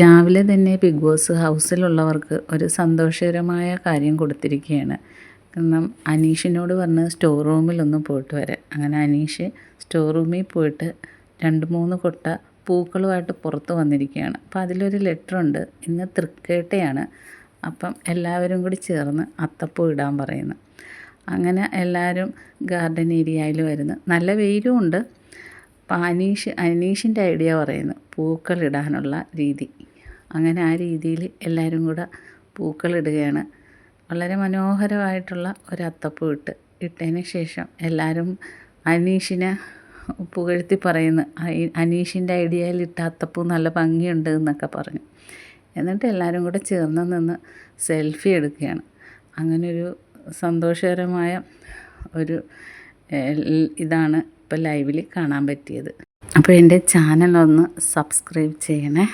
രാവിലെ തന്നെ big boss ഹൗസിലുള്ളവർക്ക് ഒരു സന്തോഷകരമായ കാര്യം കൊടുത്തിരിക്കുകയാണ്. കാരണം അനീഷിനോട് പറഞ്ഞ് സ്റ്റോർ റൂമിലൊന്ന് പോയിട്ട് വരെ അങ്ങനെ അനീഷ് സ്റ്റോർ റൂമിൽ പോയിട്ട് രണ്ട് മൂന്ന് കൊട്ട പൂക്കളുമായിട്ട് പുറത്ത് വന്നിരിക്കുകയാണ്. അപ്പോൾ അതിലൊരു ലെറ്റർ ഉണ്ട്. ഇന്ന് തൃക്കേട്ടയാണ്. അപ്പം എല്ലാവരും കൂടി ചേർന്ന് അത്തപ്പൂ ഇടാൻ പറയുന്നു. അങ്ങനെ എല്ലാവരും ഗാർഡൻ ഏരിയയിൽ വരുന്നു. നല്ല വെയിലും ഉണ്ട്. അപ്പോൾ അനീഷ് അനീഷിന്റെ ഐഡിയ പറയുന്നു പൂക്കളിടാനുള്ള രീതി. അങ്ങനെ ആ രീതിയിൽ എല്ലാവരും കൂടെ പൂക്കളിടുകയാണ് വളരെ മനോഹരമായിട്ടുള്ള ഒരു ഇട്ട് ഇട്ടതിന് ശേഷം എല്ലാവരും അനീഷിനെ പുകഴ്ത്തി പറയുന്നു "അയി- അനീഷിന്റെ ഐഡിയയിൽ ഇട്ട അത്തപ്പൂ നല്ല ഭംഗിയുണ്ട് എന്നൊക്കെ പറഞ്ഞു. എന്നിട്ട് എല്ലാവരും കൂടെ ചേർന്ന് നിന്ന് സെൽഫി എടുക്കുകയാണ്. അങ്ങനെ ഒരു സന്തോഷകരമായ ഒരു ഇതാണ് ഇപ്പോൾ ലൈവിൽ കാണാൻ പറ്റിയത്. അപ്പോൾ എന്റെ ചാനൽ ഒന്ന് സബ്സ്ക്രൈബ് ചെയ്യണേ.